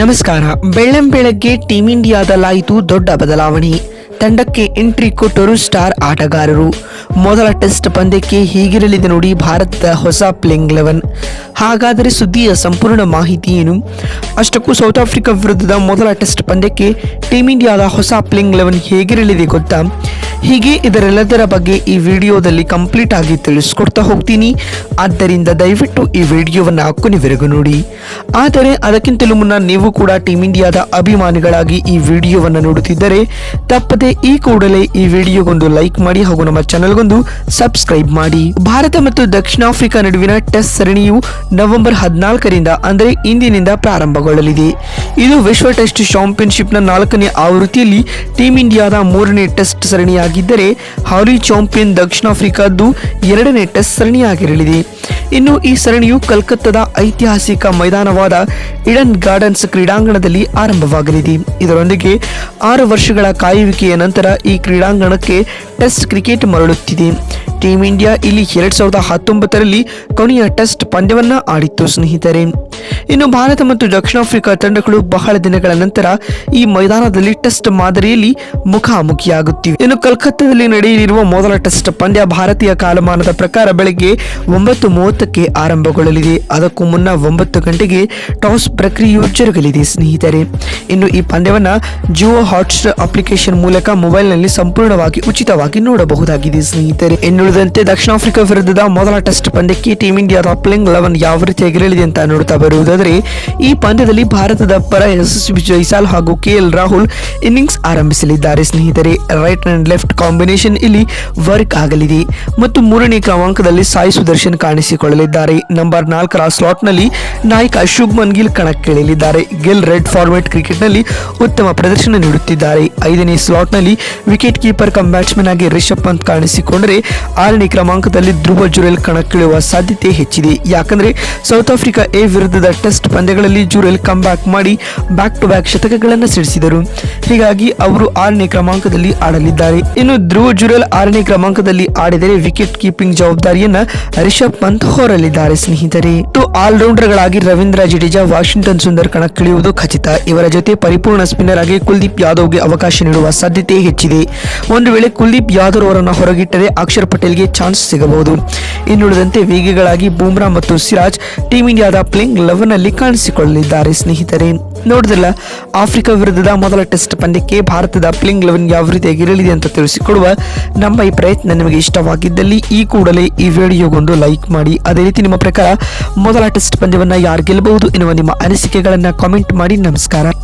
ನಮಸ್ಕಾರ. ಬೆಳ್ಳಂ ಬೆಳಗ್ಗೆ ಟೀಂ ಇಂಡಿಯಾದಲ್ಲಾಯಿತು ದೊಡ್ಡ ಬದಲಾವಣೆ. ತಂಡಕ್ಕೆ ಎಂಟ್ರಿ ಕೊಟ್ಟರು ಸ್ಟಾರ್ ಆಟಗಾರರು. ಮೊದಲ ಟೆಸ್ಟ್ ಪಂದ್ಯಕ್ಕೆ ಹೀಗಿರಲಿದೆ ನೋಡಿ ಭಾರತದ ಹೊಸ ಪ್ಲೇಯಿಂಗ್ ಲೆವೆನ್ ಹಾಗಾದರೆ ಸುದ್ದಿಯ ಸಂಪೂರ್ಣ ಮಾಹಿತಿ ಏನು? ಅಷ್ಟಕ್ಕೂ ಸೌತ್ ಆಫ್ರಿಕಾ ವಿರುದ್ಧದ ಮೊದಲ ಟೆಸ್ಟ್ ಪಂದ್ಯಕ್ಕೆ ಟೀಂ ಇಂಡಿಯಾದ ಹೊಸ ಪ್ಲೇಯಿಂಗ್ ಲೆವೆನ್ ಹೇಗಿರಲಿದೆ ಗೊತ್ತಾ? ಹೀಗೆ ಇದರೆಲ್ಲದರ ಬಗ್ಗೆ ಈ ವಿಡಿಯೋದಲ್ಲಿ ಕಂಪ್ಲೀಟ್ ಆಗಿ ತಿಳಿಸ್ಕೊಡ್ತಾ ಹೋಗ್ತೀನಿ. ಆದ್ದರಿಂದ ದಯವಿಟ್ಟು ಈ ವಿಡಿಯೋವನ್ನು ಕೊನೆವರೆಗೂ ನೋಡಿ. ಆದರೆ ಅದಕ್ಕಿಂತಲೂ ಮುನ್ನ ನೀವು ಕೂಡ ಟೀಮ್ ಇಂಡಿಯಾದ ಅಭಿಮಾನಿಗಳಾಗಿ ಈ ವಿಡಿಯೋವನ್ನು ನೋಡುತ್ತಿದ್ದರೆ ತಪ್ಪದೆ ಈ ಕೂಡಲೇ ಈ ವಿಡಿಯೋಗೊಂದು ಲೈಕ್ ಮಾಡಿ ಹಾಗೂ ನಮ್ಮ ಚಾನಲ್ಗೊಂದು ಸಬ್ಸ್ಕ್ರೈಬ್ ಮಾಡಿ. ಭಾರತ ಮತ್ತು ದಕ್ಷಿಣ ಆಫ್ರಿಕಾ ನಡುವಿನ ಟೆಸ್ಟ್ ಸರಣಿಯು ನವೆಂಬರ್ ಹದಿನಾಲ್ಕರಿಂದ ಅಂದರೆ ಇಂದಿನಿಂದ ಪ್ರಾರಂಭಗೊಳ್ಳಲಿದೆ. ಇದು ವಿಶ್ವ ಟೆಸ್ಟ್ ಚಾಂಪಿಯನ್ಶಿಪ್ನ ನಾಲ್ಕನೇ ಆವೃತ್ತಿಯಲ್ಲಿ ಟೀಂ ಇಂಡಿಯಾದ ಮೂರನೇ ಟೆಸ್ಟ್ ಸರಣಿಯಾಗಿದ್ದರೆ ಹಾಲಿ ಚಾಂಪಿಯನ್ ದಕ್ಷಿಣ ಆಫ್ರಿಕಾದ್ದು ಎರಡನೇ ಟೆಸ್ಟ್ ಸರಣಿಯಾಗಿರಲಿದೆ. ಇನ್ನು ಈ ಸರಣಿಯು ಕಲ್ಕತ್ತಾದ ಐತಿಹಾಸಿಕ ಮೈದಾನವಾದ ಇಡನ್ ಗಾರ್ಡನ್ಸ್ ಕ್ರೀಡಾಂಗಣದಲ್ಲಿ ಆರಂಭವಾಗಲಿದೆ. ಇದರೊಂದಿಗೆ ಆರು ವರ್ಷಗಳ ಕಾಯುವಿಕೆಯ ನಂತರ ಈ ಕ್ರೀಡಾಂಗಣಕ್ಕೆ ಟೆಸ್ಟ್ ಕ್ರಿಕೆಟ್ ಮರಳುತ್ತಿದೆ. ಟೀಂ ಇಂಡಿಯಾ ಇಲ್ಲಿ ಎರಡ್ ಸಾವಿರದ ಹತ್ತೊಂಬತ್ತರಲ್ಲಿ ಕೊನೆಯ ಟೆಸ್ಟ್ ಪಂದ್ಯವನ್ನ ಆಡಿತ್ತು, ಸ್ನೇಹಿತರೆ. ಇನ್ನು ಭಾರತ ಮತ್ತು ದಕ್ಷಿಣ ಆಫ್ರಿಕಾ ತಂಡಗಳು ಬಹಳ ದಿನಗಳ ನಂತರ ಈ ಮೈದಾನದಲ್ಲಿ ಟೆಸ್ಟ್ ಮಾದರಿಯಲ್ಲಿ ಮುಖಾಮುಖಿಯಾಗುತ್ತಿವೆ. ಇನ್ನು ಕಲ್ಕತ್ತಾದಲ್ಲಿ ನಡೆಯಲಿರುವ ಮೊದಲ ಟೆಸ್ಟ್ ಪಂದ್ಯ ಭಾರತೀಯ ಕಾಲಮಾನದ ಪ್ರಕಾರ ಬೆಳಗ್ಗೆ ಒಂಬತ್ತು ಮೂವತ್ತಕ್ಕೆ ಆರಂಭಗೊಳ್ಳಲಿದೆ. ಅದಕ್ಕೂ ಮುನ್ನ ಒಂಬತ್ತು ಗಂಟೆಗೆ ಟಾಸ್ ಪ್ರಕ್ರಿಯೆಯು ಜರುಗಲಿದೆ, ಸ್ನೇಹಿತರೆ. ಇನ್ನು ಈ ಪಂದ್ಯವನ್ನು ಜಿಯೋ ಹಾಟ್ಸ್ಟಾರ್ ಅಪ್ಲಿಕೇಶನ್ ಮೂಲಕ ಮೊಬೈಲ್ನಲ್ಲಿ ಸಂಪೂರ್ಣವಾಗಿ ಉಚಿತವಾಗಿ ನೋಡಬಹುದಾಗಿದೆ, ಸ್ನೇಹಿತರೆ. ಇನ್ನುಳಿದಂತೆ ದಕ್ಷಿಣ ಆಫ್ರಿಕಾ ವಿರುದ್ಧದ ಮೊದಲ ಟೆಸ್ಟ್ ಪಂದ್ಯಕ್ಕೆ ಟೀಂ ಇಂಡಿಯಾ ರಾಪ್ಲಿಂಗ್ ಲೆವೆನ್ ಯಾವ ರೀತಿ ಎಗರಲಿದೆ ಅಂತ ನೋಡ್ತಾ ಬರುವುದಾದರೆ, ಈ ಪಂದ್ಯದಲ್ಲಿ ಭಾರತದ ಪರ ಯಶಸ್ವಿ ಜೈಸಾಲ್ ಹಾಗೂ ಕೆಎಲ್ ರಾಹುಲ್ ಇನ್ನಿಂಗ್ಸ್ ಆರಂಭಿಸಲಿದ್ದಾರೆ. ಸ್ನೇಹಿತರೆ ರೈಟ್ ಅಂಡ್ ಲೆಫ್ಟ್ ಕಾಂಬಿನೇಷನ್ ಇಲ್ಲಿ ವರ್ಕ್ ಆಗಲಿದೆ. ಮತ್ತು ಮೂರನೇ ಕ್ರಮಾಂಕದಲ್ಲಿ ಸಾಯಿ ಸುದರ್ಶನ್ ಕಾಣಿಸಿಕೊಳ್ಳಲಿದ್ದಾರೆ. ನಂಬರ್ ನಾಲ್ಕರ ಸ್ಲಾಟ್ನಲ್ಲಿ ನಾಯಕ ಶುಭ್ಮನ್ ಗಿಲ್ ಕಣಕ್ಕಿಳಿಯಲಿದ್ದಾರೆ. ಗಿಲ್ ರೆಡ್ ಫಾರ್ಮೆಟ್ ಕ್ರಿಕೆಟ್ನಲ್ಲಿ ಉತ್ತಮ ಪ್ರದರ್ಶನ ನೀಡುತ್ತಿದ್ದಾರೆ. ಐದನೇ ಸ್ಲಾಟ್ನಲ್ಲಿ ವಿಕೆಟ್ ಕೀಪರ್ ಕಮ್ ಬ್ಯಾಟ್ಸ್ಮನ್ ಆಗಿ ರಿಷಬ್ ಪಂತ್ ಕಾಣಿಸಿಕೊಂಡರೆ, ಆರನೇ ಕ್ರಮಾಂಕದಲ್ಲಿ ಧ್ರುವ ಜುರೇಲ್ ಕಣಕ್ಕಿಳಿಯುವ ಸಾಧ್ಯತೆ ಹೆಚ್ಚಿದೆ. ಯಾಕಂದ್ರೆ ಸೌತ್ ಆಫ್ರಿಕಾ ಎ ವಿರುದ್ಧದ ಟೆಸ್ಟ್ ಪಂದ್ಯಗಳಲ್ಲಿ ಜುರೆಲ್ ಕಮ್ ಬ್ಯಾಕ್ ಮಾಡಿ ಬ್ಯಾಕ್ ಟು ಬ್ಯಾಕ್ ಶತಕಗಳನ್ನು ಸಿಡಿಸಿದರು. ಹೀಗಾಗಿ ಅವರು ಆರನೇ ಕ್ರಮಾಂಕದಲ್ಲಿ ಆಡಲಿದ್ದಾರೆ. ಇನ್ನು ಧ್ರುವ ಜುರಲ್ ಆರನೇ ಕ್ರಮಾಂಕದಲ್ಲಿ ಆಡಿದರೆ ವಿಕೆಟ್ ಕೀಪಿಂಗ್ ಜವಾಬ್ದಾರಿಯನ್ನ ರಿಷಬ್ ಪಂತ್ ಹೊರಲಿದ್ದಾರೆ ಸ್ನೇಹಿತರೆ. ಆಲ್ರೌಂಡರ್ ಗಳಾಗಿ ರವೀಂದ್ರ ಜಡೇಜಾ, ವಾಷಿಂಗ್ಟನ್ ಸುಂದರ್ ಕಣಕ್ಕಿಳಿಯುವುದು ಖಚಿತ. ಇವರ ಜೊತೆ ಪರಿಪೂರ್ಣ ಸ್ಪಿನ್ನರ್ ಆಗಿ ಕುಲ್ದೀಪ್ ಯಾದವ್ಗೆ ಅವಕಾಶ ನೀಡುವ ಸಾಧ್ಯತೆ ಹೆಚ್ಚಿದೆ. ಒಂದು ವೇಳೆ ಕುಲ್ದೀಪ್ ಯಾದವ್ ಅವರನ್ನು ಹೊರಗಿಟ್ಟರೆ ಅಕ್ಷರ್ ಪಟೇಲ್ಗೆ ಚಾನ್ಸ್ ಸಿಗಬಹುದು. ಇನ್ನುಳಿದಂತೆ ವೇಗಿಗಳಾಗಿ ಬೂಮ್ರಾ ಮತ್ತು ಸಿರಾಜ್ ಟೀಂ ಇಂಡಿಯಾದ ಪ್ಲೇಯಿಂಗ್ ಲೆವೆನ್ ಅಲ್ಲಿ ಕಾಣಿಸಿಕೊಳ್ಳಲಿದ್ದಾರೆ ಸ್ನೇಹಿತರೆ. ನೋಡಿದ್ರಲ್ಲ ಆಫ್ರಿಕಾ ವಿರುದ್ಧದ ಮೊದಲ ಟೆಸ್ಟ್ ಪಂದ್ಯಕ್ಕೆ ಭಾರತದ ಪ್ಲಿಂಗ್ ಲೆವೆನ್ ಯಾವ ರೀತಿಯಾಗಿರಲಿದೆ ಅಂತ ತಿಳಿಸಿಕೊಡುವ ನಮ್ಮ ಈ ಪ್ರಯತ್ನ ನಿಮಗೆ ಇಷ್ಟವಾಗಿದ್ದಲ್ಲಿ ಈ ಕೂಡಲೇ ಈ ವಿಡಿಯೋಗೊಂದು ಲೈಕ್ ಮಾಡಿ. ಅದೇ ರೀತಿ ನಿಮ್ಮ ಪ್ರಕಾರ ಮೊದಲ ಟೆಸ್ಟ್ ಪಂದ್ಯವನ್ನು ಯಾರು ಗೆಲ್ಲಬಹುದು ಎನ್ನುವ ನಿಮ್ಮ ಅನಿಸಿಕೆಗಳನ್ನು ಕಾಮೆಂಟ್ ಮಾಡಿ. ನಮಸ್ಕಾರ.